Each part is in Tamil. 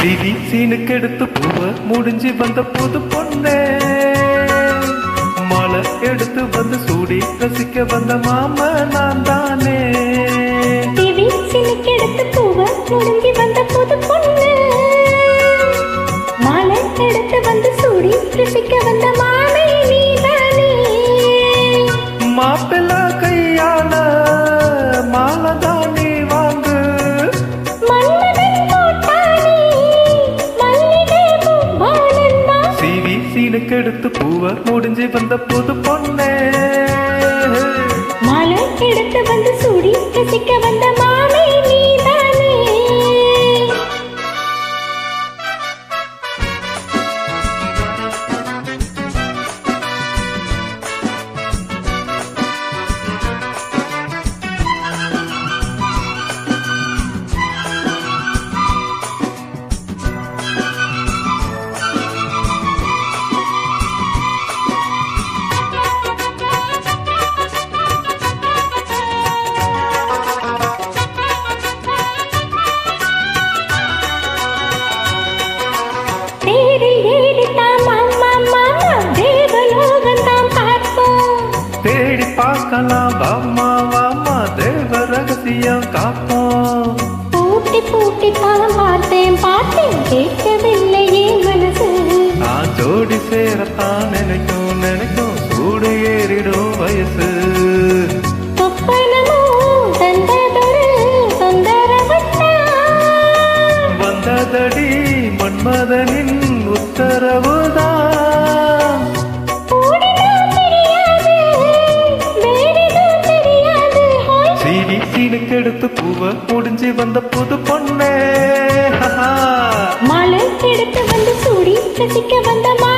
சீனுக்கு எடுத்து பூவ முடிஞ்சு வந்த புது பொண்ணே. மலை எடுத்து வந்து சூடி ரசிக்க வந்த மாம நான் தானே. சினுக்கெடுத்து பூவ முடிஞ்சு வந்த புது பொண்ணு. மாலை எடுத்து வந்து சூடி ரசிக்க வந்த மாப்பிள்ள பூவ முடிஞ்சு வந்த புது பொண்ணு. மாலை எடுத்து வந்து சூடி ரசிக்க வந்த பார்க்கலாம் வாமா வாமா தேவ ரகசியம் காப்போம் பூட்டி பூட்டி தான் பார்த்தேன் பார்த்தேன் கேட்கவில்லையே மனசு. நான் ஜோடி சேரத்தான் நினைக்கும் நினைக்கும் சூடு ஏறிடும் வயசு வந்ததடி மன்மதனின் சீனுக்கு எடுத்து பூவ முடிஞ்சு வந்த புது பொண்ணு. மலர் மாலை எடுத்து வந்து சூடி ரசிக்க வந்த மா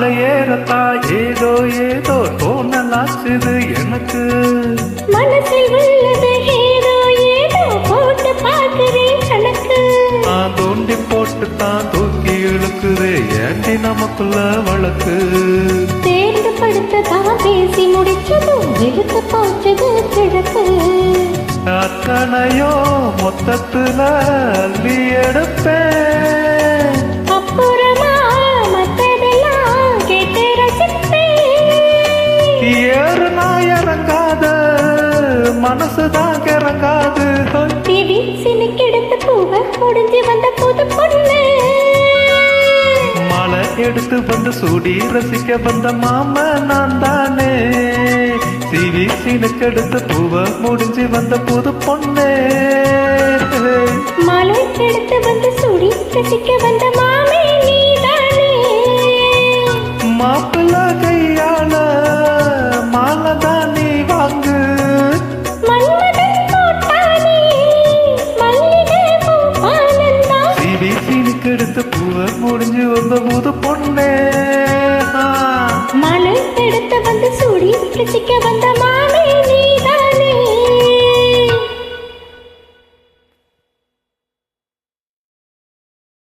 மாலை ஏறத்தா ஏதோ ஏதோ தோணலாச்சுது எனக்கு. மனசில் உள்ளது ஏதோ ஏதோ போட்டு பார்க்கிறேன் கணக்கு நான் தோண்டி போட்டு தான் தூக்கி இழுக்குது ஏண்டி நமக்குள்ள வழக்கு? சேர்ந்து படுத்ததான் பேசி முடிச்சதும் எடுத்து போச்சது கிழக்கு. அத்தனையோ மொத்தத்துல அள்ளி எடுப்பேன். மனசுதான் கிறங்காது. டிவி சினுக்கெடுத்து பூவ முடிஞ்சு வந்த புது பொண்ணு. மலை எடுத்து வந்து சூடி ரசிக்க வந்த மாம நான் தானே சிவி சீனுக்கு எடுத்து பூவ முடிஞ்சு வந்த புது பொண்ணே. மாலை எடுத்து வந்து சூடி ரசிக்க வந்த முடிஞ்சு வந்த புது பொண்ணே ஆ. மாலை எடுத்து வந்து சூடி ரசிக்க வந்த மா